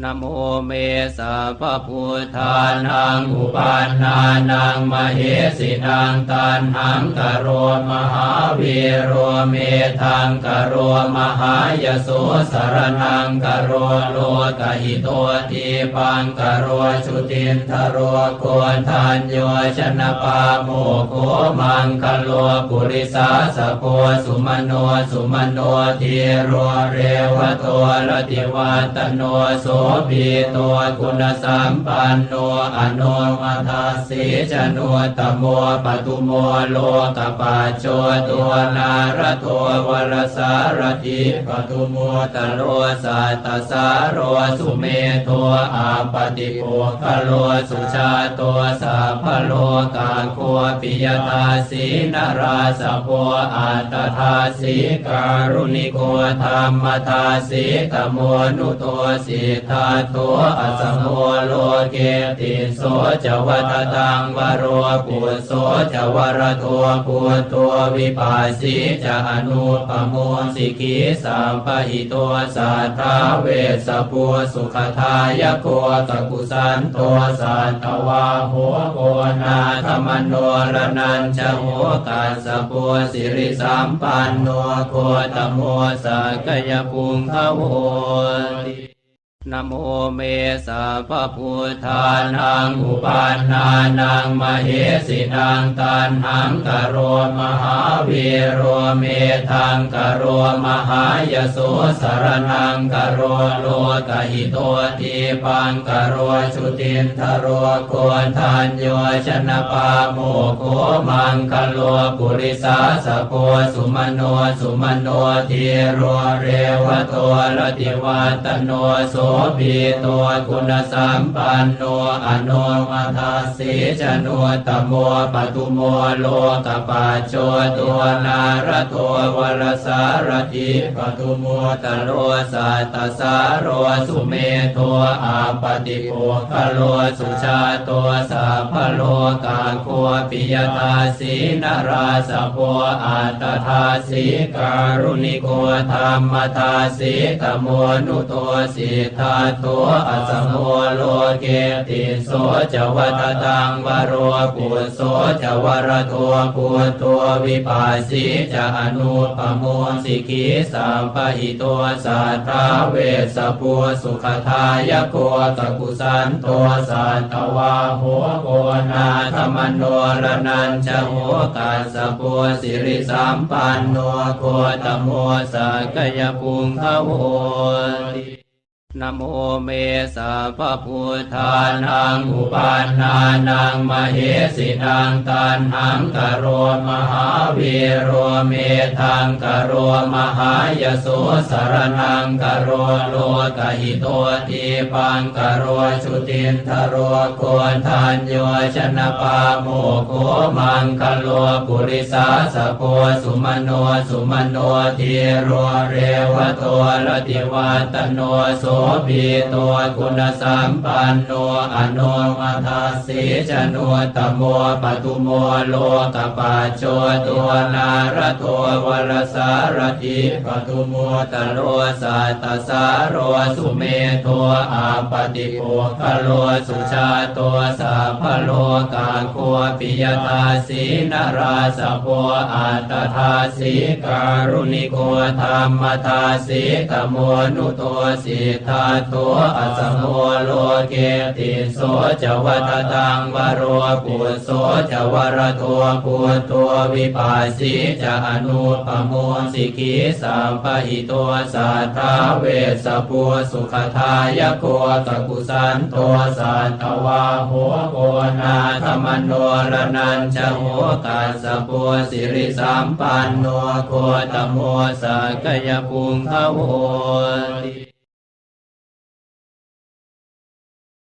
นะโมเมสะพะพุทธานังอุปานานังมเหสินังตันหังกโรมหาวีโรเมทังกโรมหายโสสรนังกโรโลกหิโตทีปังกโรชุตินทโรโกนทานโยชนะปาโมโคมังคโลปุริสาสะโพสุมโนสุมโนทีโรเรวโตรติวัตโนโสภีตัวคุณสัมปันโนอนุมาทาสีจนุตโมปตุโมโลกปัจโจตัวนารตัววรสารติปตุโมตโรสัตสารโสุเมตัวอาปติโภคโลสุชาตัวสัพพโลกาโคปิยตาสีนาราสโพอัตทาสีการุณิโกธรรมทาสีตโมนุตัวสิทธาตัวอสสโมโลเกติโสจวัตตังวโรปุโสจวรตัวปุตัววิปัสสีจอนุปโมสิกีสัมปหิตัวสัทธาเวสปุสุขทายโกตกุสันตัวสัตตวาหัวโกนาธรรมโนรนันจะหัวกัสปุสิริสัมปันโนโคตโมสักยปุงขโวติ นะโมเมสะพะพุทธานังอุปานานังมเหสินังตันหังกโรมหาวีโรเมทังกโรมหายโสสรนังกโรโลกหิโตทีปังกโรชุตินทโรโกนทานโยชนะปาโมโคมังคโลปุริสาสะโพสุมโนสุมโนทีโรเรวโตรติวัตโนโสภีตัวคุณสัมปันโนอนุมาทาสีจนุตโมปตุโมโลกปัจโจตัวนารตัววรสารติปตุโมตโรสัตสารโสุเมตัวอาปติโภคโลสุชาตัวสัพพโลกาโคปิยตาสีนาราสโพอัตทาสีการุณิโกธรรมทาสีตโมนุตัวสิทธาตัวอัสสโมโลเกติโสจวัตตังวโรปุโสจวรตัวปุตัววิปัสสีจอนุปโมสิกีสัมปหิตัวสัทธาเวสปุสุขทายโกตกุสันตัวสัตตวาหัวโกนาธรรมโนรนันจะหัวกัสปุสิริสัมปันโนโคตโมสักยปุงขโวติ นโมเมสะพะพุทธานังอุปานานังมเหสินังตันหังกโรมหาวีโรเมทังกโรมหายโสสรนังกโรโลกหิโตทีปังกโรชุตินทโรโกนทานโยชนะปาโมโคมังคโลปุริสาสะโพสุมโนสุมโนทีโรเรวโตรติวัตโนโสภีตัวคุณสัมปันโนอนุมาทาสีจนุตโมปตุโมโลกปัจโจตัวนารตัววรสารติปตุโมตโรสัตสารโรสุเมตัวอาปติโภคโลสุชาตัวสัพพโลกาโคปิยตาสีนาราสโพอัตทาสีการุณิโกธรรมทาสีตโมนุตัวสิทาตัวอัสสโมโลเกติโสจวัตตังวโรปุโสจวรตัวปุตัววิปัสสีจอนุปโมสิกีสัมปหิตัวสัทธาเวสปุสุขทายโกตกุสันตัวสัตตวาหัวโกนาธรรมโนรนันจะหัวกัสสปุสิริสัมปันโนโคตโมสักยปุงขโวติ